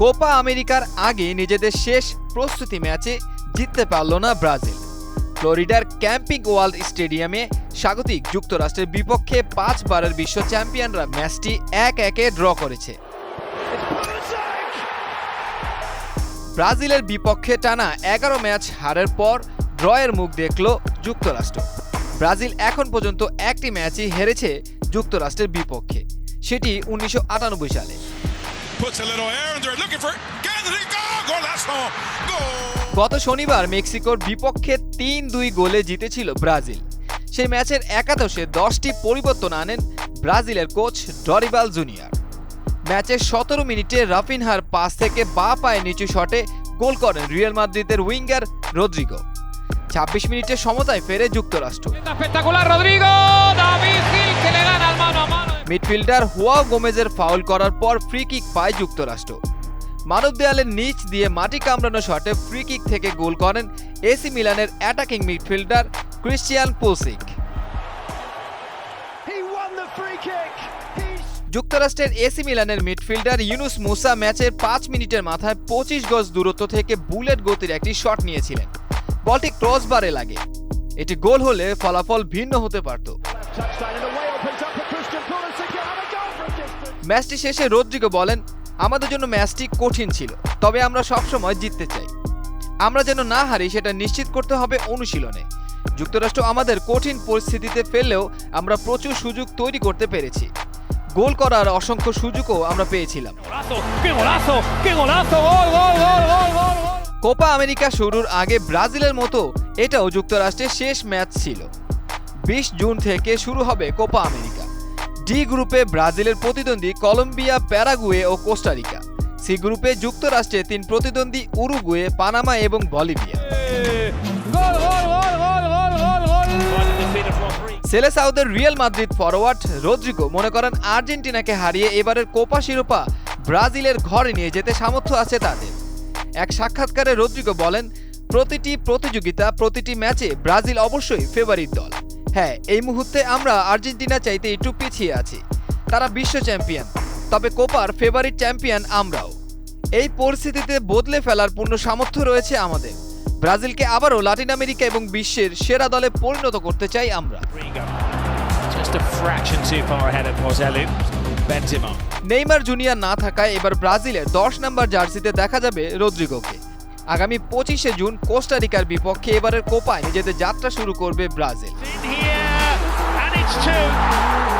Copa আমেরিকার আগে নিজেদের শেষ প্রস্তুতি ম্যাচে জিততে পারল না ব্রাজিল। ফ্লোরিডার ক্যাম্পিং ওয়ার্ল্ড স্টেডিয়ামে স্বাগতিক যুক্তরাষ্ট্রের বিপক্ষে পাঁচবারের বিশ্ব চ্যাম্পিয়নরা ম্যাচটি এক একে ড্র করেছে। ব্রাজিলের বিপক্ষে টানা এগারো ম্যাচ হারের পর ড্রয়ের মুখ দেখল যুক্তরাষ্ট্র। ব্রাজিল এখন পর্যন্ত একটি ম্যাচই হেরেছে যুক্তরাষ্ট্রের বিপক্ষে, সেটি উনিশশো আটানব্বই সালে। Puts a little air in there, looking for Gandhi. Go! Golazo! Goal! গত শনিবার মেক্সিকোর বিপক্ষে তিন দুই গোলে জিতেছিল ব্রাজিল সেই ম্যাচের একাদশে দশটি পরিবর্তন আনেন ব্রাজিলের কোচ ডরিবাল জুনিয়র ম্যাচের সতেরো মিনিটে রাফিনহার পাস থেকে বা পায়ে নিচু শটে গোল করেন রিয়াল মাদ্রিদের উইঙ্গার রদ্রিগো ছাব্বিশ মিনিটে সমতায় ফেরে যুক্তরাষ্ট্র মিডফিল্ডার হুয়া গোমেজের ফাউল করার পর ফ্রি কিক পায় যুক্তরাষ্ট্র। মানব দেয়ালের নিচ দিয়ে মাটি কামড়ানো শটে ফ্রি কিক থেকে গোল করেন এসি মিলানের অ্যাটাকিং মিডফিল্ডার ক্রিশ্চিয়ান পুলসিক যুক্তরাষ্ট্রের এসি মিলানের মিডফিল্ডার ইউনুস মুসা ম্যাচের পাঁচ মিনিটের মাথায় পঁচিশ গজ দূরত্ব থেকে বুলেট গতির একটি শট নিয়েছিলেন। বলটি ক্রসবারে লাগে। এটি গোল হলে ফলাফল ভিন্ন হতে পারত। ম্যাচটি শেষে রদ্রিগো বলেন আমাদের জন্য ম্যাচটি কঠিন ছিল তবে আমরা সবসময় জিততে চাই। আমরা যেন না হারি সেটা নিশ্চিত করতে হবে অনুশীলনে। যুক্তরাষ্ট্র আমাদের কঠিন পরিস্থিতিতে ফেললেও আমরা প্রচুর সুযোগ তৈরি করতে পেরেছি। গোল করার অসংখ্য সুযোগও আমরা পেয়েছিলাম. কোপা আমেরিকা শুরুর আগে ব্রাজিলের মতো এটাও যুক্তরাষ্ট্রের শেষ ম্যাচ ছিল। বিশ জুন থেকে শুরু হবে কোপা আমেরিকা। ডি গ্রুপে ব্রাজিলের প্রতিদ্বন্দ্বী কলম্বিয়া প্যারাগুয়ে ও কোস্টারিকা সি গ্রুপে যুক্তরাষ্ট্রে তিন প্রতিদ্বন্দ্বী উরুগুয়ে পানামা এবং বলিভিয়া. সেলে সাউদের রিয়াল মাদ্রিদ ফরওয়ার্ড রদ্রিগো মনে করেন আর্জেন্টিনাকে হারিয়ে এবারের কোপা শিরোপা ব্রাজিলের ঘরে নিয়ে যেতে সামর্থ্য আছে তাদের। এক সাক্ষাৎকারে রদ্রিগো বলেন প্রতিটি প্রতিযোগিতা প্রতিটি ম্যাচে ব্রাজিল অবশ্যই ফেভারিট দল। হ্যাঁ এই মুহূর্তে আমরা আর্জেন্টিনা চাইতে একটু পিছিয়ে আছি। তারা বিশ্ব চ্যাম্পিয়ন তবে কোপার ফেভারিট চ্যাম্পিয়ন আমরাও। এই পরিস্থিতিতে বদলে ফেলার পূর্ণ সামর্থ্য রয়েছে আমাদের। ব্রাজিলকে আবারও লাতিন আমেরিকা এবং বিশ্বের সেরা দলে পরিণত করতে চাই আমরা. নেইমার জুনিয়র না থাকায় এবার ব্রাজিলের দশ নম্বর জার্সিতে দেখা যাবে রদ্রিগোকে। আগামী পঁচিশে জুন কোস্টারিকার বিপক্ষে এবারের কোপায় নিজেদের যাত্রা শুরু করবে ব্রাজিল। It's two.